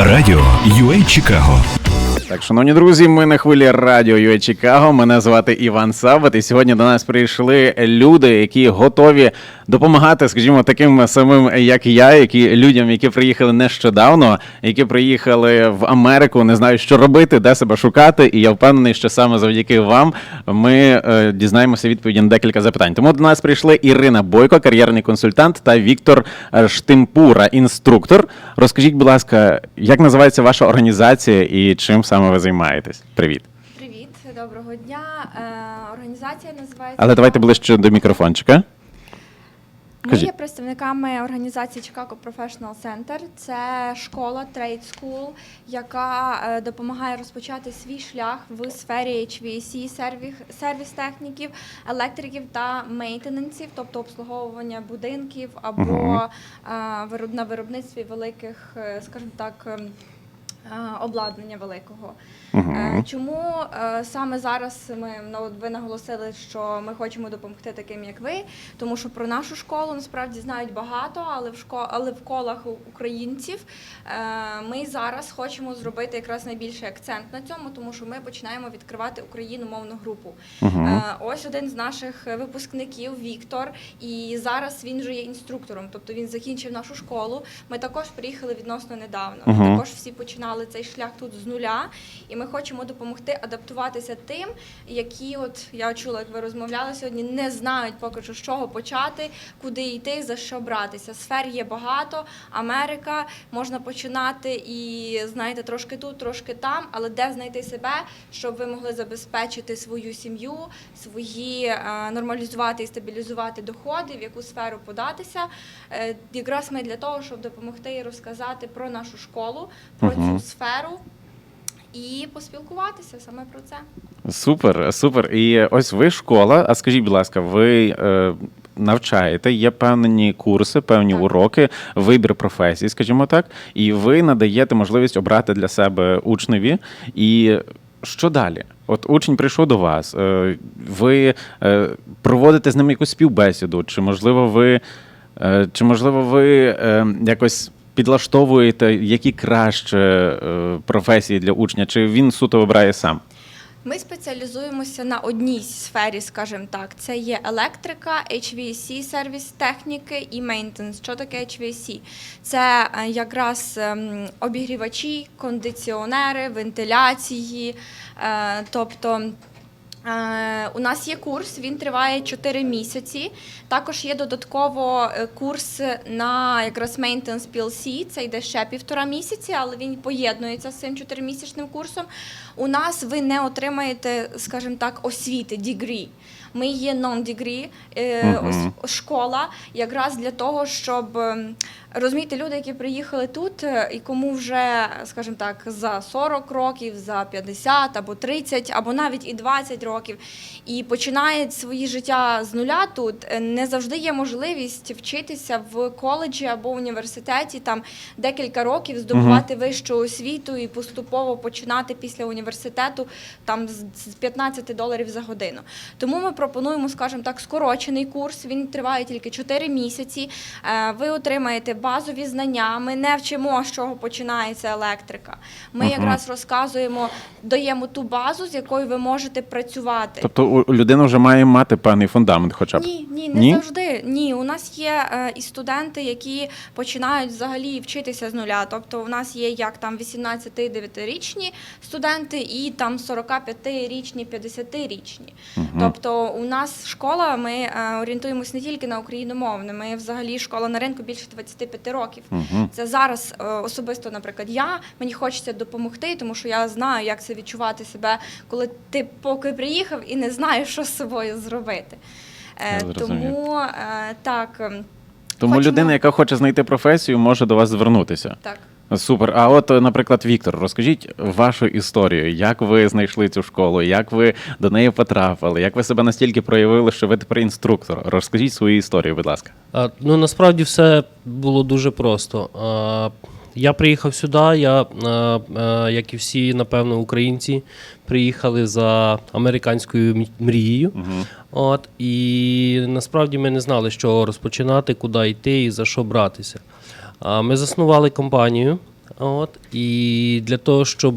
Радіо UA Чикаго. Так, шановні друзі, ми на хвилі радіо UA Чикаго. Мене звати Іван Сабат, і сьогодні до нас прийшли люди, які готові допомагати, скажімо, таким самим, як я, які людям, які приїхали нещодавно, які приїхали в Америку, не знають, що робити, де себе шукати. І я впевнений, що саме завдяки вам ми е, дізнаємося відповіді на декілька запитань. Тому до нас прийшли Ірина Бойко, кар'єрний консультант, та Віктор Штимпура, інструктор. Розкажіть, будь ласка, як називається ваша організація і чим саме ви займаєтесь? Привіт. Привіт, доброго дня. Е, організація називається. Але давайте ближче до мікрофончика. Ми кажіть. є представниками організації Chicago Professional Center. Це школа Trade School, яка е, допомагає розпочати свій шлях в сфері HVAC, сервіс, сервіс техніків, електриків та мейнтенансів, тобто обслуговування будинків або Мгм. е, вироб- на виробництві великих, е, скажімо так. ем, Обладнання великого. Е, Чому е, саме зараз ми ви наголосили, що ми хочемо допомогти таким, як ви, тому що про нашу школу насправді знають багато, але в шко... але в колах українців е, ми зараз хочемо зробити якраз найбільший акцент на цьому, тому що ми починаємо відкривати україномовну групу. Мгм. Е, Ось один з наших випускників Віктор, і зараз він вже є інструктором, тобто він закінчив нашу школу. Ми також приїхали відносно недавно. Ми також всі починали цей шлях тут з нуля, і ми хочемо допомогти адаптуватися тим, які, от я чула, як ви розмовляли сьогодні, не знають поки що з чого почати, куди йти, за що братися. Сфер є багато. Америка можна починати і знаєте, трошки тут, трошки там, але де знайти себе, щоб ви могли забезпечити свою сім'ю, свої е, нормалізувати і стабілізувати доходи, в яку сферу податися. Е, якраз ми для того, щоб допомогти і розказати про нашу школу, про Мгм. цю сферу. І поспілкуватися саме про це. Супер, супер. І ось ви школа. А скажіть, будь ласка, ви е, навчаєте, є певні курси, певні Так. уроки, вибір професій, скажімо так, і ви надаєте можливість обрати для себе учневі. І що далі? От учень прийшов до вас, е, ви е, проводите з ним якусь співбесіду, чи можливо ви, е, чи можливо ви е, якось. Підлаштовуєте які краще е, професії для учня, чи він суто вибирає сам? Ми спеціалізуємося на одній сфері, скажімо так. Це є електрика, HVAC, сервіс техніки і мейнтенс. Що таке HVAC? Це е, якраз ем, обігрівачі, кондиціонери, вентиляції, е, тобто. Е, У нас є курс, він триває 4 місяці. Також є додатково е, курс на якраз Maintenance PLC, це йде ще півтора місяці, але він поєднується з цим 4-місячним курсом. У нас ви не отримаєте, скажімо так, освіти, degree. Ми є non-degree ос- школа, якраз для того, щоб ем, розумієте, люди, які приїхали тут, е, і кому вже, скажімо так, за 40 років, за 50 або 30, або навіть і 20 років, і починають свої життя з нуля тут, е, не завжди є можливість вчитися в коледжі або університеті там декілька років, здобувати вищу освіту і поступово починати після університету там з 15 доларів за годину. Тому ми пропонуємо, скажімо так, скорочений курс. Він триває тільки 4 місяці. Е, Ви отримаєте базові знання. Ми не вчимо, з чого починається електрика. Ми якраз розказуємо, даємо ту базу, з якою ви можете працювати. Тобто людина вже має мати певний фундамент, хоча б. Ні, ні, не Ні? завжди. Ні, у нас є е, і студенти, які починають взагалі вчитися з нуля. Тобто, у нас є як там 18-9-річні студенти, і там 45-річні, 50-річні. Тобто, у нас школа, ми е, орієнтуємось не тільки на україномовне, ми взагалі школа на ринку більше 25 років. Мгм. Це зараз е, особисто, наприклад, я мені хочеться допомогти, тому що я знаю, як це відчувати себе, коли ти поки приїхав і не знаєш, що з собою зробити. Е, Я тому так, ем, Тому Хочемо- людина, яка хоче знайти професію, може до вас звернутися. так. Супер. А от, е, наприклад, Віктор, розкажіть вашу історію. Як ви знайшли цю школу? Як ви до неї потрапили? Як ви себе настільки проявили, що ви тепер інструктор? Розкажіть свою історію, будь ласка. А, Ну насправді все було дуже просто. А, Я приїхав сюди. Я, а, а, як і всі, напевно, українці, приїхали за американською мрією. От, і насправді ми не знали, чого розпочинати, куди йти і за що братися. А Ми заснували компанію. От і для того, щоб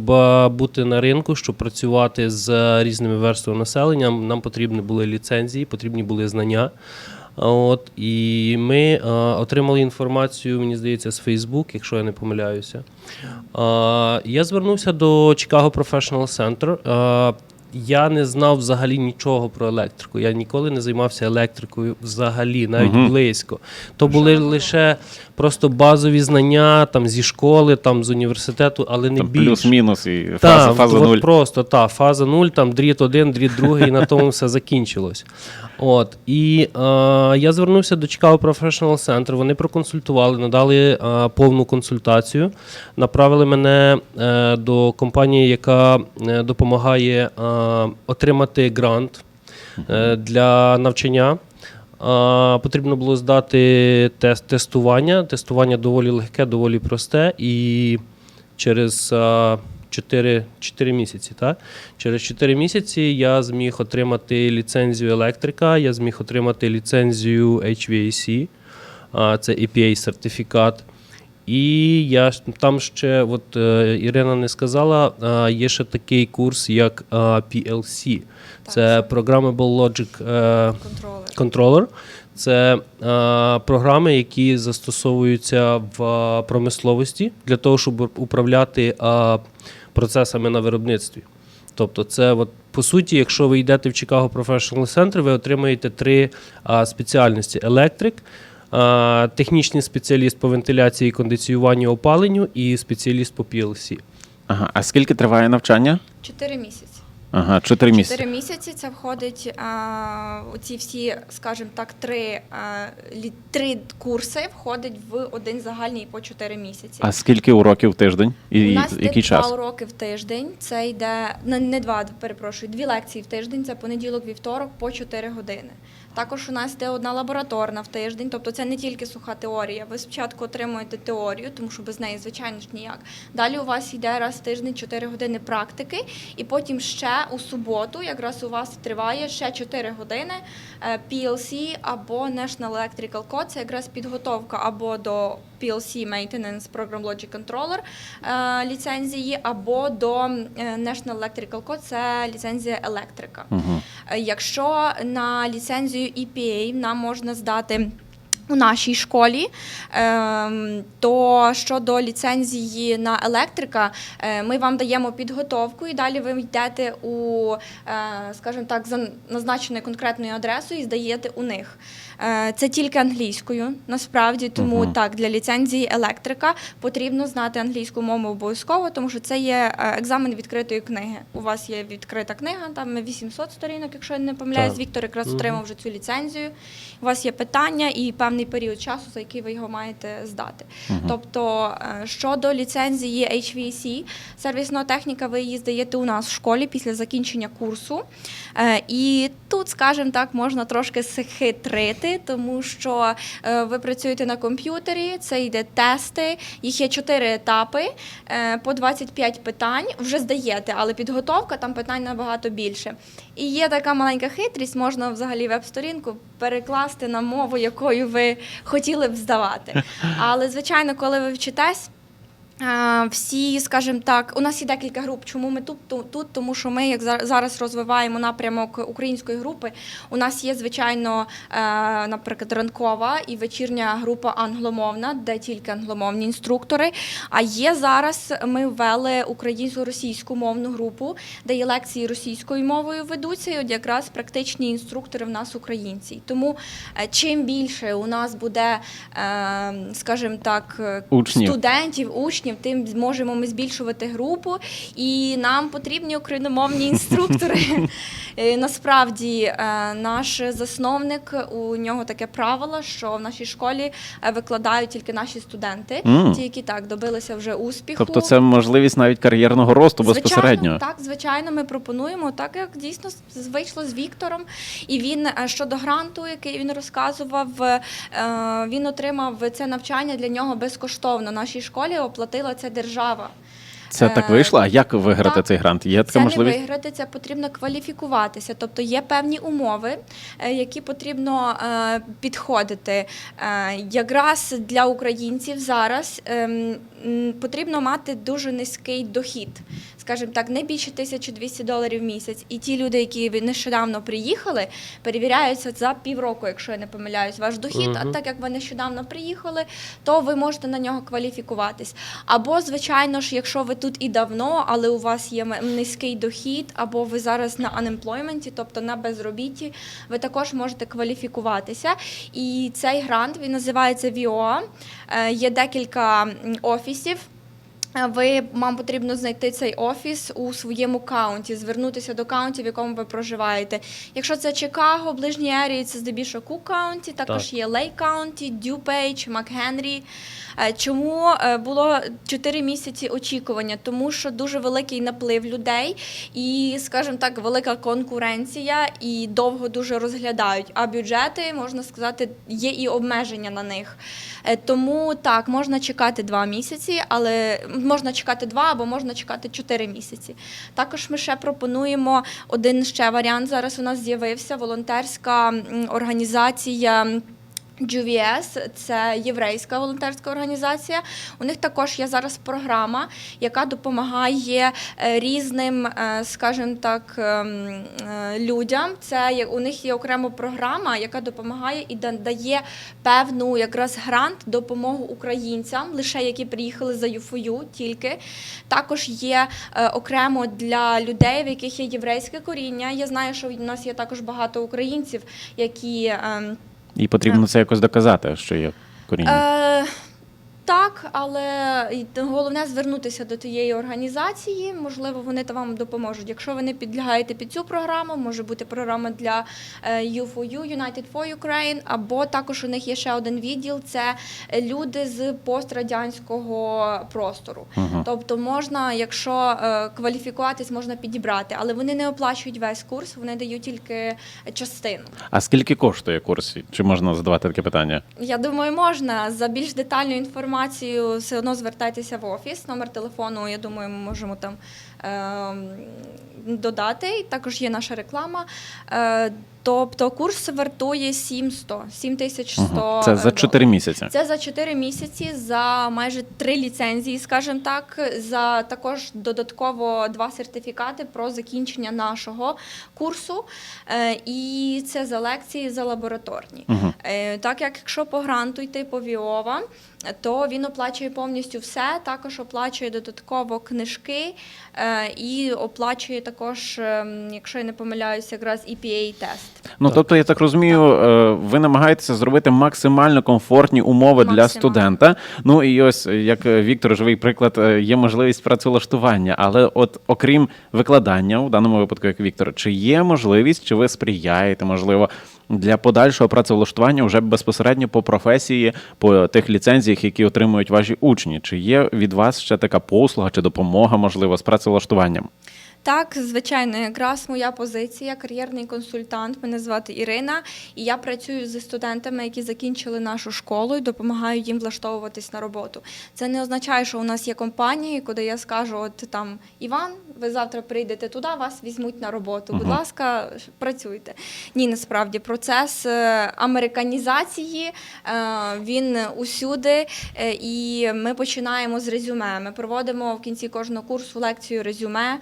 бути на ринку, щоб працювати з різними верствами населення, нам потрібні були ліцензії, потрібні були знання. От і ми е, отримали інформацію, мені здається, з Facebook, якщо я не помиляюся. Е, я звернувся до Chicago Professional Center. Е, я не знав взагалі нічого про електрику. Я ніколи не займався електрикою взагалі, навіть Мгм. близько. То були лише просто базові знання там зі школи, там з університету, але не Там більше. плюс-мінус і фаза, фаза от нуль. просто та фаза 0, там дріт 1, дріт 2, і на тому все закінчилось. От і е, я звернувся до Chicago Professional Center. Вони проконсультували, надали е, повну консультацію, направили мене е, до компанії, яка е, допомагає е, отримати грант е, для навчання. Потрібно було здати тест тестування. Тестування доволі легке, доволі просте. І через а, 4, 4 місяці, так? Через 4 місяці я зміг отримати ліцензію електрика, я зміг отримати ліцензію HVAC, це EPA-сертифікат. І я там ще, от е, Ірина не сказала, є ще такий курс, як PLC. Це Programmable Logic Controller. Це е, програми, які застосовуються в промисловості для того, щоб управляти процесами на виробництві. Тобто, це от, по суті, якщо ви йдете в Chicago Professional Center, ви отримаєте три спеціальності: електрик, технічний спеціаліст по вентиляції, кондиціюванню, опаленню і спеціаліст по PLC. Ага. А скільки триває навчання? Чотири місяці. Ага, чотири місяці. Чотири місяці це входить а, оці всі, скажімо так, три, а, лі, три курси входить в один загальний по чотири місяці. А скільки уроків в тиждень? І У нас йде який два уроки в тиждень. Це йде не, не два, перепрошую, дві лекції в тиждень. Це понеділок, вівторок по 4 години. Також у нас йде одна лабораторна в тиждень, тобто це не тільки суха теорія. Ви спочатку отримуєте теорію, тому що без неї, звичайно ж, ніяк. Далі у вас йде раз в тиждень 4 години практики, і потім ще у суботу, якраз у вас триває ще 4 години е, PLC або National Electrical Code. Це якраз підготовка або до PLC Maintenance Program Logic Controller е, ліцензії, або до е, National Electrical Code, це ліцензія електрика. Угу. Е, Якщо на ліцензію EPA нам можна здати. У нашій школі, ем, то щодо ліцензії на електрика, ми вам даємо підготовку, і далі ви йдете у, скажімо так, за назначеною конкретною адресою і здаєте у них. Е, Це тільки англійською, насправді, тому Мгм. так для ліцензії електрика потрібно знати англійську мову обов'язково, тому що це є е, екзамен відкритої книги. У вас є відкрита книга, там 800 сторінок, якщо я не помиляюсь. Віктор якраз Мгм. отримав вже цю ліцензію. У вас є питання і певний період часу, за який ви його маєте здати. Тобто, е, щодо ліцензії HVAC, сервісного техніка, ви її здаєте у нас в школі після закінчення курсу. І тут, скажімо так, можна трошки схитрити, тому що е, ви працюєте на комп'ютері, це йде тести, їх є чотири етапи е, по 25 питань. Вже здаєте, але підготовка там питань набагато більше. І є така маленька хитрість, можна взагалі веб-сторінку перекласти на мову, якою ви хотіли б здавати. Але звичайно, коли ви вчитесь. Всі, скажімо так, у нас є декілька груп. Чому ми тут? Тут, тому що ми, як зар- зараз розвиваємо напрямок української групи. У нас є, звичайно, е, наприклад, ранкова і вечірня група англомовна, де тільки англомовні інструктори. А є зараз ми ввели українсько-російську мовну групу, де є лекції російською мовою ведуться, і от якраз практичні інструктори в нас українці. Тому е, чим більше у нас буде, е, скажімо так, Учнів. студентів, учнів, тим зможемо ми збільшувати групу, і нам потрібні україномовні інструктори. Е, Насправді, е, наш засновник у нього таке правило, що в нашій школі е, викладають тільки наші студенти, Мм. ті, які так добилися вже успіху. Тобто це можливість навіть кар'єрного росту безпосередньо. Так, звичайно, ми пропонуємо, так як дійсно вийшло з Віктором. І він щодо гранту, який він розказував, він отримав це навчання для нього безкоштовно. Нашій школі оплатила ця держава. Це так Е, вийшло. А як виграти так. цей грант? Є така Це можливість? не виграти, це потрібно кваліфікуватися. Тобто є певні умови, е, які потрібно е, підходити. Якраз для українців зараз ем, потрібно мати дуже низький дохід, скажімо так, не більше 1200 доларів в місяць. І ті люди, які нещодавно приїхали, перевіряються за півроку, якщо я не помиляюсь, ваш дохід. А так як ви нещодавно приїхали, то ви можете на нього кваліфікуватись. Або, звичайно ж, якщо ви тут і давно, але у вас є низький дохід, або ви зараз на unemployment, тобто на безробітті, ви також можете кваліфікуватися. І цей грант він називається VOA. Е, Є декілька м, офісів. Е, Ви вам потрібно знайти цей офіс у своєму каунті, звернутися до каунті, в якому ви проживаєте. Якщо це Чикаго, ближні арії це здебільшого Кук каунті, також Так. є Лей каунті, Дюпейдж, Макгенрі. Е, Чому е, було 4 місяці очікування? Тому що дуже великий наплив людей і, скажімо так, велика конкуренція і довго дуже розглядають. А бюджети, можна сказати, є і обмеження на них. Е, Тому так, можна чекати 2 місяці, але можна чекати 2 або можна чекати 4 місяці. Також ми ще пропонуємо один ще варіант. Зараз у нас з'явився волонтерська організація. GVS – це єврейська волонтерська організація. У них також є зараз програма, яка допомагає е, різним, е, скажімо так, ем, е, людям. Це у них є окрема програма, яка допомагає і дає певну якраз грант допомогу українцям, лише які приїхали за ЮФОЮ тільки. Також є окремо для людей, в яких є єврейське коріння. Я знаю, що у нас є також багато українців, які. І потрібно це якось доказати, що є коріння. Е, так, але головне звернутися до тієї організації. Можливо, вони та вам допоможуть. Якщо ви не підлягаєте під цю програму, може бути програма для е, U4U, United for Ukraine, або також у них є ще один відділ це люди з пострадянського простору. Мгм. Тобто можна, якщо е, кваліфікуватись, можна підібрати, але вони не оплачують весь курс, вони дають тільки частину. А скільки коштує курс? Чи можна задавати таке питання? Я думаю, можна за більш детальну інформацію все одно звертайтеся в офіс. Номер телефону, я думаю, ми можемо там ем, додати. Також є наша реклама. Тобто курс вартує 7100, 7100. Мгм. Це за доларів. 4 місяці. Це за 4 місяці, за майже 3 ліцензії, скажімо так, за також додатково два сертифікати про закінчення нашого курсу. Е, І це за лекції, за лабораторні. Е, Так як якщо по гранту йти по Віова, то він оплачує повністю все, також оплачує додатково книжки е, і оплачує також, ем, якщо я не помиляюся, якраз EPA-тест. Ну тобто, я так розумію, е, ви намагаєтеся зробити максимально комфортні умови для студента. Ну і ось е, як е, Віктор живий приклад, є можливість працевлаштування. Але от окрім викладання, у даному випадку, як Віктор, чи є можливість, чи ви сприяєте, можливо, для подальшого працевлаштування вже безпосередньо по професії, по тих ліцензіях, які отримують ваші учні? Чи є від вас ще така послуга чи допомога, можливо, з працевлаштуванням? Так, звичайно, якраз моя позиція кар'єрний консультант. Мене звати Ірина, і я працюю зі студентами, які закінчили нашу школу і допомагаю їм влаштовуватись на роботу. Це не означає, що у нас є компанії, куди я скажу: от там Іван, ви завтра прийдете туди, вас візьмуть на роботу. Будь ласка, працюйте. Ні, насправді процес е, американізації е, він усюди, е, і ми починаємо з резюме. Ми проводимо в кінці кожного курсу лекцію резюме.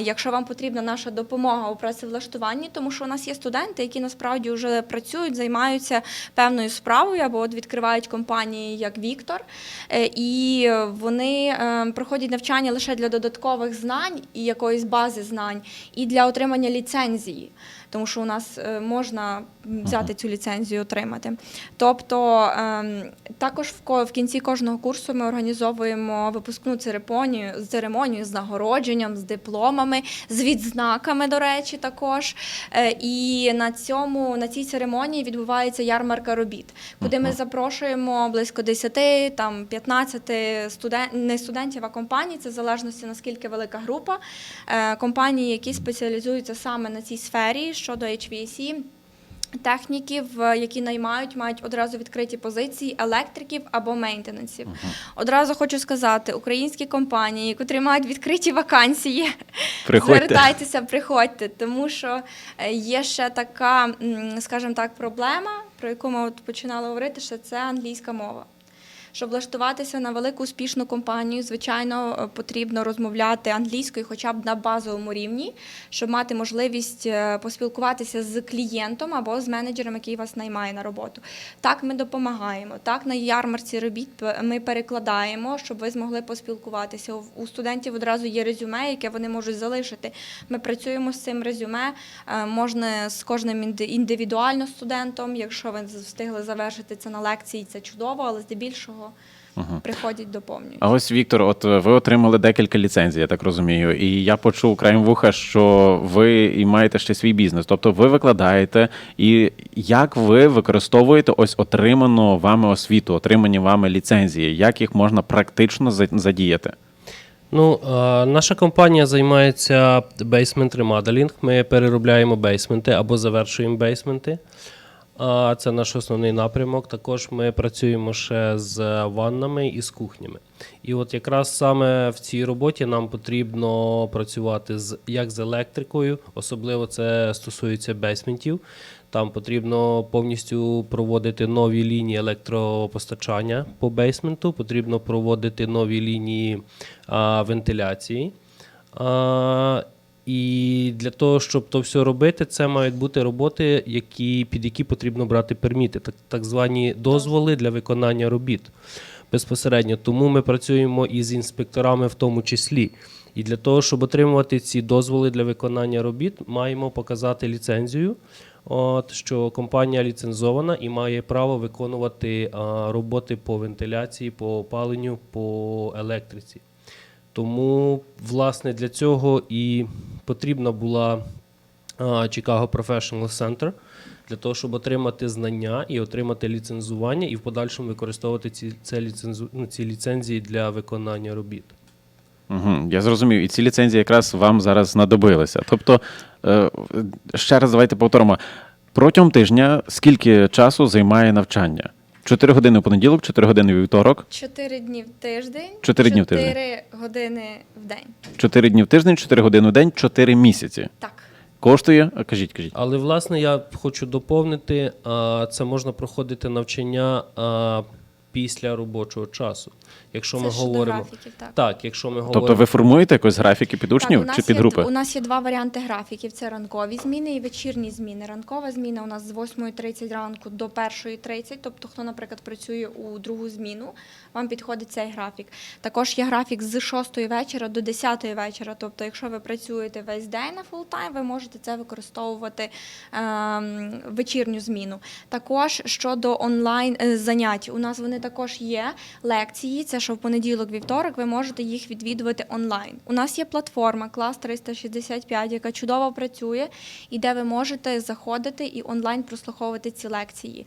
Якщо вам потрібна наша допомога у працевлаштуванні, тому що у нас є студенти, які насправді вже працюють, займаються певною справою або от відкривають компанії як Віктор, Е, і вони е, проходять навчання лише для додаткових знань і якоїсь бази знань, і для отримання ліцензії. Тому що у нас е, можна взяти цю ліцензію, отримати. Тобто ем, також в кінці кожного курсу ми організовуємо випускну церемонію, церемонію з нагородженням, з дипломами, з відзнаками, до речі, також. Е, І на цьому на цій церемонії відбувається ярмарка робіт, куди ми запрошуємо близько 10, там 15 студент, не студентів, а компаній. Це в залежності наскільки велика група. Е, Компанії, які спеціалізуються саме на цій сфері щодо HVAC, Техніків, е, які наймають, мають одразу відкриті позиції електриків або мейнтенансів. Одразу хочу сказати, українські компанії, котрі мають відкриті вакансії, Приходьте. звертайтеся, приходьте, тому що е, є ще така, скажімо так, проблема, про яку ми от починали говорити, що це англійська мова. Щоб влаштуватися на велику успішну компанію, звичайно, е, потрібно розмовляти англійською, хоча б на базовому рівні, щоб мати можливість е, поспілкуватися з клієнтом або з менеджером, який вас наймає на роботу. Так, ми допомагаємо. Так, на ярмарці робіт ми перекладаємо, щоб ви змогли поспілкуватися. У- студентів одразу є резюме, яке вони можуть залишити. Ми працюємо з цим резюме. е, Можна з кожним інди- індивідуально студентом. Якщо ви встигли завершити це на лекції, це чудово, але здебільшого приходять доповнюють. А ось Віктор, от е, ви отримали декілька ліцензій, я так розумію. І я почув краєм вуха, що ви і маєте ще свій бізнес. Тобто ви викладаєте, і як ви використовуєте ось отриману вами освіту, отримані вами ліцензії, як їх можна практично задіяти? Ну, е, наша компанія займається бейсмент ремоделінг. Ми переробляємо бейсменти або завершуємо бейсменти. Це наш основний напрямок. Також ми працюємо ще з ваннами і з кухнями. І от якраз саме в цій роботі нам потрібно працювати з як з електрикою, особливо це стосується бейсментів. Там потрібно повністю проводити нові лінії електропостачання по бейсменту, потрібно проводити нові лінії а, вентиляції. А, і для того, щоб то все робити, це мають бути роботи, які, під які потрібно брати перміти, так, так звані дозволи для виконання робіт безпосередньо. Тому ми працюємо із інспекторами в тому числі. І для того, щоб отримувати ці дозволи для виконання робіт, маємо показати ліцензію, от, що компанія ліцензована і має право виконувати а, роботи по вентиляції, по опаленню, по електриці. Тому, власне, для цього і потрібна була Chicago Professional Center для того, щоб отримати знання і отримати ліцензування, і в подальшому використовувати ці, це ліцензу, ну, ці ліцензії для виконання робіт. Угу, я зрозумів. І ці ліцензії якраз вам зараз знадобилися. Тобто, е, ще раз давайте повторимо. Протягом тижня скільки часу займає навчання? Чотири години в понеділок, чотири години в вівторок, Чотири дні в тиждень, Чотири дні в тиждень. чотири години в день. чотири дні в тиждень, чотири години в день, чотири місяці. Так. Коштує, а, кажіть, кажіть. Але власне я хочу доповнити, а, це можна проходити навчання а, після робочого часу. Якщо Це ми говоримо графіків, так. так, якщо ми говоримо Тобто ви формуєте якось графіки під учнів Так, чи під є, групи? У нас є два варіанти графіків: це ранкові зміни і вечірні зміни. Ранкова зміна у нас з 8.30 ранку до 1.30, тобто хто, наприклад, працює у другу зміну, вам підходить цей графік. Також є графік з 6 вечора до 10 вечора. Тобто, якщо ви працюєте весь день на фултайм, ви можете це використовувати ем, вечірню зміну. Також щодо онлайн е, занять, у нас вони також є лекції. Це що в понеділок, вівторок, ви можете їх відвідувати онлайн. У нас є платформа клас 365, яка чудово працює, і де ви можете заходити і онлайн прослуховувати ці лекції.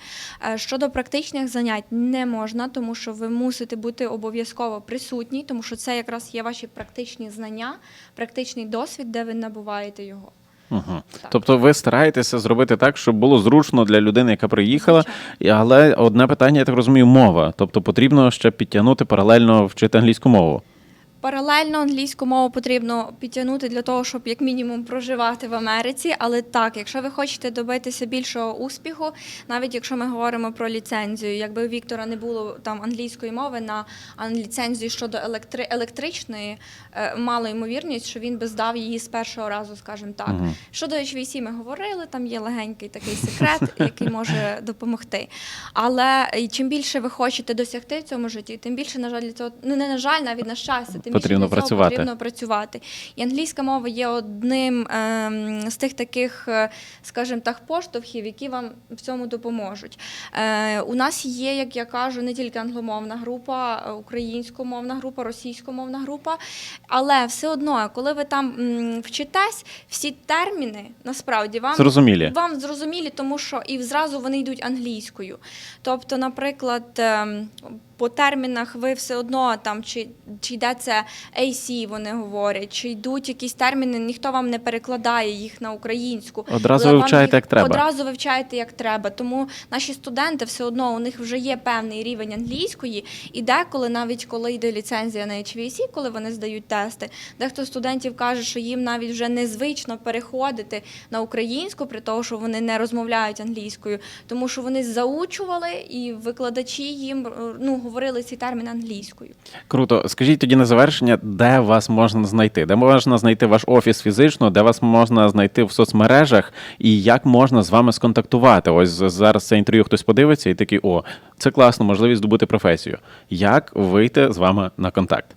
Е, Щодо практичних занять не можна, тому що ви мусите бути обов'язково присутні, тому що це якраз є ваші практичні знання, практичний досвід, де ви набуваєте його. Угу. Так. Тобто ви стараєтеся зробити так, щоб було зручно для людини, яка приїхала. Але одне питання, я так розумію, мова. Тобто потрібно ще підтягнути паралельно вчити англійську мову. Паралельно англійську мову потрібно підтягнути для того, щоб як мінімум проживати в Америці. Але так, якщо ви хочете добитися більшого успіху, навіть якщо ми говоримо про ліцензію, якби у Віктора не було там англійської мови на ліцензію щодо електри... електричної, е, мало ймовірність, що він би здав її з першого разу, скажімо так. Мгм. Щодо HVC ми говорили, там є легенький такий секрет, який може допомогти. Але чим більше ви хочете досягти в цьому житті, тим більше, на жаль, для цього ну не на жаль, навіть на щастя, тим Потрібно більше працювати. потрібно працювати. І англійська мова є одним ем, з тих таких, е, скажімо так, поштовхів, які вам в цьому допоможуть. Е, у нас є, як я кажу, не тільки англомовна група, е, українськомовна група, російськомовна група, але все одно, коли ви там вчитесь, всі терміни насправді вам Зрозумілі. вам зрозумілі, тому що і зразу вони йдуть англійською. Тобто, наприклад, ем, по термінах ви все одно там чи, чи йде це AC, вони говорять, чи йдуть якісь терміни, ніхто вам не перекладає їх на українську. Одразу Але вивчаєте, їх як треба. Одразу вивчаєте як треба. Тому наші студенти все одно у них вже є певний рівень англійської, і деколи, навіть коли йде ліцензія на HVAC, коли вони здають тести, дехто студентів каже, що їм навіть вже незвично переходити на українську, при тому, що вони не розмовляють англійською, тому що вони заучували і викладачі їм е, ну, говорили цей термін англійською. Круто. Скажіть тоді на завершення, де вас можна знайти? Де можна знайти ваш офіс фізично, де вас можна знайти в соцмережах, і як можна з вами сконтактувати? Ось зараз це інтерв'ю хтось подивиться і такий, о, це класно, можливість здобути професію. Як вийти з вами на контакт?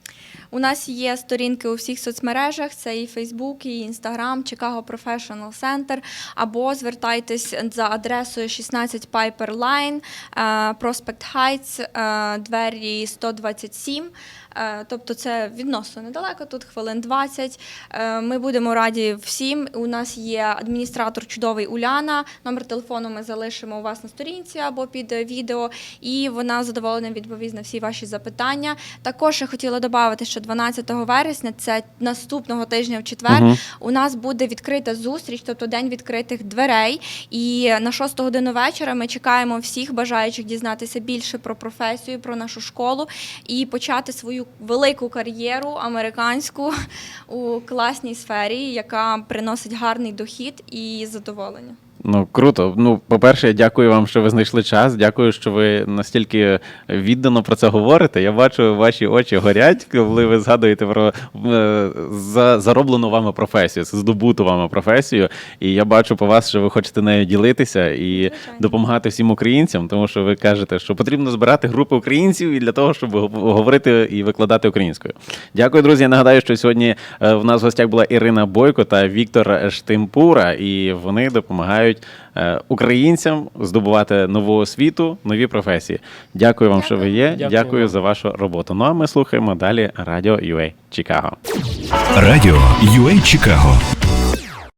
У нас є сторінки у всіх соцмережах: це і Facebook, і Instagram, Chicago Professional Center, або звертайтесь за адресою 16 Piper Line, е, Prospect Heights, е, двері 127. Е, Тобто це відносно недалеко, тут хвилин 20. Е, Ми будемо раді всім. У нас є адміністратор чудовий Уляна. Номер телефону ми залишимо у вас на сторінці або під відео, і вона задоволена відповість на всі ваші запитання. Також я хотіла додати, що 12 вересня, це наступного тижня в четвер, Мгм. у нас буде відкрита зустріч, тобто день відкритих дверей. І на 6 годину вечора ми чекаємо всіх бажаючих дізнатися більше про професію, про нашу школу і почати свою велику кар'єру американську у класній сфері, яка приносить гарний дохід і задоволення. Ну круто. Ну, по-перше, дякую вам, що ви знайшли час. Дякую, що ви настільки віддано про це говорите. Я бачу, ваші очі горять, коли ви згадуєте про е, за, зароблену вами професію, здобуту вами професію. І я бачу по вас, що ви хочете нею ділитися і Звичайно. допомагати всім українцям, тому що ви кажете, що потрібно збирати групи українців і для того, щоб говорити і викладати українською. Дякую, друзі. Я нагадаю, що сьогодні е, в нас в гостях була Ірина Бойко та Віктор Штимпура, і вони допомагають е, українцям здобувати нову освіту, нові професії. Дякую вам, що ви є. Дякую. Дякую за вашу роботу. Ну а ми слухаємо далі радіо UA Чикаго. Радіо UA Чикаго